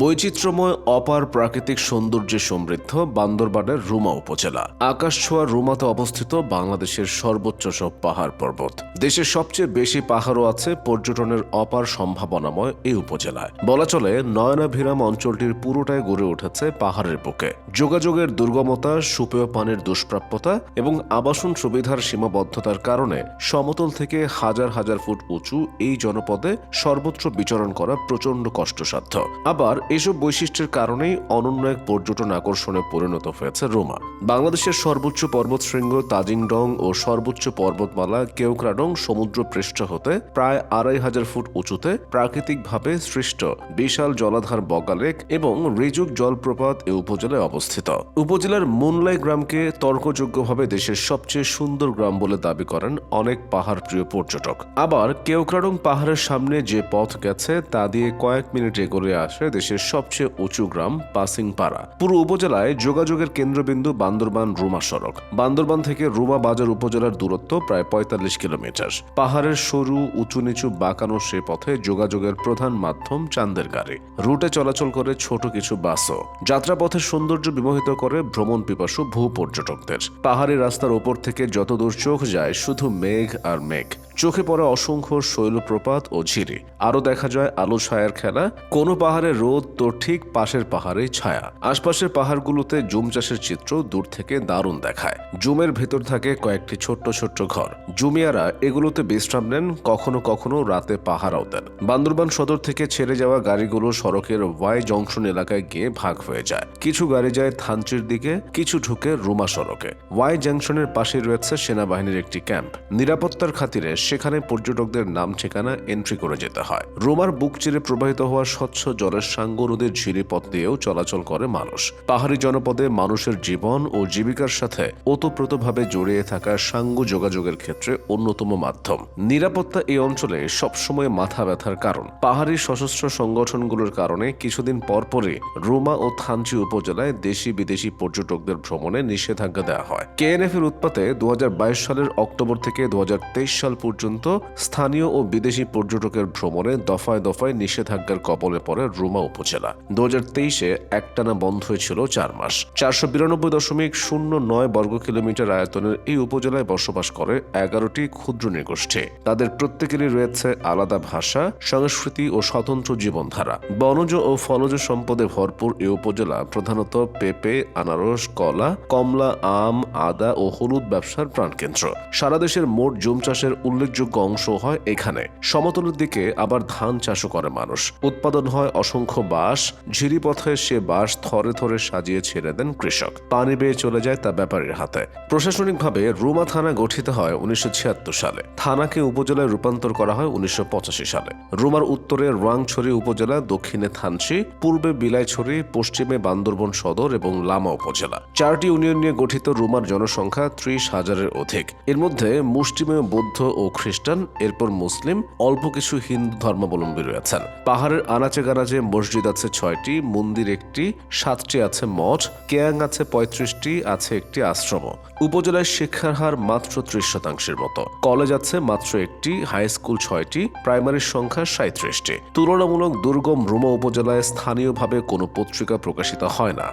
বৈচিত্র্যময় অপার প্রাকৃতিক সৌন্দর্যে সমৃদ্ধ বান্দরবানের রুমা উপজেলা। আকাশ রুমাতে অবস্থিত বাংলাদেশের সর্বোচ্চ সব পাহাড় পর্বত। দেশের সবচেয়ে বেশি পাহাড়ও আছে পর্যটনের অপার সম্ভাবনাময় এই উপজেলায়। বলা চলে, নয়নাভিরাম অঞ্চলটির পুরোটাই গড়ে উঠেছে পাহাড়ের বুকে। যোগাযোগের দুর্গমতা, সুপেয় পানির দুষ্প্রাপ্যতা এবং আবাসন সুবিধার সীমাবদ্ধতার কারণে সমতল থেকে হাজার হাজার ফুট উঁচু এই জনপদে সর্বত্র বিচরণ করা প্রচণ্ড কষ্টসাধ্য। আবার এসব বৈশিষ্ট্যের কারণেই অনন্য এক পর্যটন আকর্ষণে পরিণত হয়েছে রোমা। বাংলাদেশের সর্বোচ্চ পর্বতশৃঙ্গ তাজিংডং ও সর্বোচ্চ পর্বতমালা কেওক্রাডং সমুদ্র পৃষ্ঠ হতে প্রায় আড়াই হাজার ফুট উঁচুতে প্রাকৃতিকভাবে সৃষ্ট বিশাল জলাধার বগালেক এবং রিজুক জলপ্রপাত এ উপজেলায় অবস্থিত। উপজেলার মুনলাই গ্রামকে তর্কযোগ্যভাবে দেশের সবচেয়ে সুন্দর গ্রাম বলে দাবি করেন অনেক পাহাড় প্রিয় পর্যটক। আবার কেওক্রাডং পাহাড়ের সামনে যে পথ গেছে তা দিয়ে কয়েক মিনিট এগোলে আসে দেশের সবচেয়ে উঁচু গ্রাম পাসিংপাড়া। পুরো উপজেলায় যোগাযোগের কেন্দ্রবিন্দু বান্দরবান রুমা সড়ক। বান্দরবান থেকে রুমা বাজার উপজেলার দূরত্ব প্রায় পঁয়তাল্লিশ কিলোমিটার। পাহাড়ের সরু উঁচু নিচু বাঁকানো সে পথে যোগাযোগের প্রধান মাধ্যম চান্দের গাড়ি। রুটে চলাচল করে ছোট কিছু বাসও। যাত্রাপথের সৌন্দর্য বিমোহিত করে ভ্রমণ পিপাসু ভূ পর্যটকদের। পাহাড়ি রাস্তার ওপর থেকে যতদূর চোখ যায় শুধু মেঘ আর মেঘ। চোখে পড়ে অসংখ্য শৈলপ্রপাত ও ঝিরি। আরও দেখা যায় আলো ছায়ার খেলা। কোনো পাহাড়ে রোদ তো ঠিক পাশের পাহাড়েই ছায়া। আশপাশের পাহাড়গুলোতে জুম চাষের চিত্র দূর থেকে দারুণ দেখায়। জুমের ভেতর থাকে কয়েকটি ছোট্ট ছোট্ট ঘর। জুমিয়ারা এগুলোতে বিশ্রাম নেন, কখনো কখনো রাতে পাহারাও দেন। বান্দরবান সদর থেকে ছেড়ে যাওয়া গাড়িগুলো সড়কের ওয়াই জংশন এলাকায় গিয়ে ভাগ হয়ে যায়। কিছু গাড়ি যায় থানচির দিকে, কিছু ঢুকে রুমা সড়কে। ওয়াই জংশনের পাশে রয়েছে সেনাবাহিনীর একটি ক্যাম্প। নিরাপত্তার খাতিরে সেখানে পর্যটকদের নাম ঠিকানা এন্ট্রি করে যেতে হয়। রোমার বুক চিরে প্রবাহিত হওয়া স্বচ্ছ জলের সাঙ্গ নদীর ঝিরি পথ দিয়েও চলাচল করে মানুষ। পাহাড়ি জনপদে মানুষের জীবন ও জীবিকার সাথে ওতপ্রোতভাবে জড়িয়ে থাকা সাঙ্গ যোগাযোগের ক্ষেত্রে অন্যতম মাধ্যম। নিরাপত্তা এই অঞ্চলে সবসময় মাথা ব্যথার কারণ। পাহাড়ি সশস্ত্র সংগঠনগুলোর কারণে কিছুদিন পরপরই রুমা ও থানচি উপজেলায় দেশি বিদেশি পর্যটকদের ভ্রমণে নিষেধাজ্ঞা দেওয়া হয়। কেএনএফ এর উৎপাতে দু হাজার বাইশ সালের অক্টোবর থেকে দু হাজার তেইশ সাল পর্যন্ত স্থানীয় ও বিদেশি পর্যটকের ভ্রমণে দফায় দফায় নিষেধাজ্ঞার কবলে পড়ে রুমা উপজেলা। দু হাজার তেইশে একটানা বন্ধ হয়েছিল চার মাস। চারশো বিরানব্বই দশমিক শূন্য নয় বর্গ কিলোমিটার আয়তনের এই উপজেলায় বসবাস করে এগারোটি ক্ষুদ্র নৃগোষ্ঠী। তাদের প্রত্যেকেরই রয়েছে আলাদা ভাষা, সংস্কৃতি ও স্বতন্ত্র জীবনধারা। বনজ ও ফলজ সম্পদে ভরপুর এই উপজেলা প্রধানত পেঁপে, আনারস, কলা, কমলা, আম, আদা ও হলুদ ব্যবসার প্রাণকেন্দ্র। সারা দেশের মোট জুম চাষের উল্লেখযোগ্য অংশ হয় এখানে। সমতলের দিকে আবার ধান চাষও করে মানুষ। উৎপাদন হয় অসংখ্য বাঁশ, ঝিরিপথে সে বাঁশ থরে থরে সাজিয়ে ছেড়ে দেন কৃষক। পানি বেয়ে চলে যায় তা ব্যাপারীর হাতে। প্রশাসনিকভাবে রুমা থানা গঠিত হয় উনিশশো সালে। থানাকে উপজেলায় রূপান্তর করা হয় উনিশশো সালে। রুমার উত্তরে রোয়াংছড়ি উপজেলা, দক্ষিণে থানচি, পূর্বে বিলাইছড়ি, পশ্চিমে বান্দরবন সদর এবং লামা উপজেলা। চারটি ইউনিয়ন নিয়ে গঠিত রুমার জনসংখ্যা ত্রিশ হাজারের অধিক। এর মধ্যে মুষ্টিমেয় বৌদ্ধ ও খ্রিস্টান, এরপর মুসলিম, অল্প কিছু হিন্দু ধর্মাবলম্বী রয়েছেন। পাহাড়ের আনাচে গানাচে মসজিদ আছে ছয়টি, মন্দির একটি, সাতটি আছে মঠ, কেয়াং আছে পঁয়ত্রিশটি, আছে একটি আশ্রম। উপজেলায় শিক্ষার হার মাত্র ত্রিশ শতাংশের মতো। কলেজ আছে মাত্র একটি, হাই স্কুল ছয়টি, প্রাইমারির সংখ্যা সাঁত্রিশটি তুলনামূলক দুর্গম রুমা উপজেলায় স্থানীয়ভাবে কোনো পত্রিকা প্রকাশিত হয় না।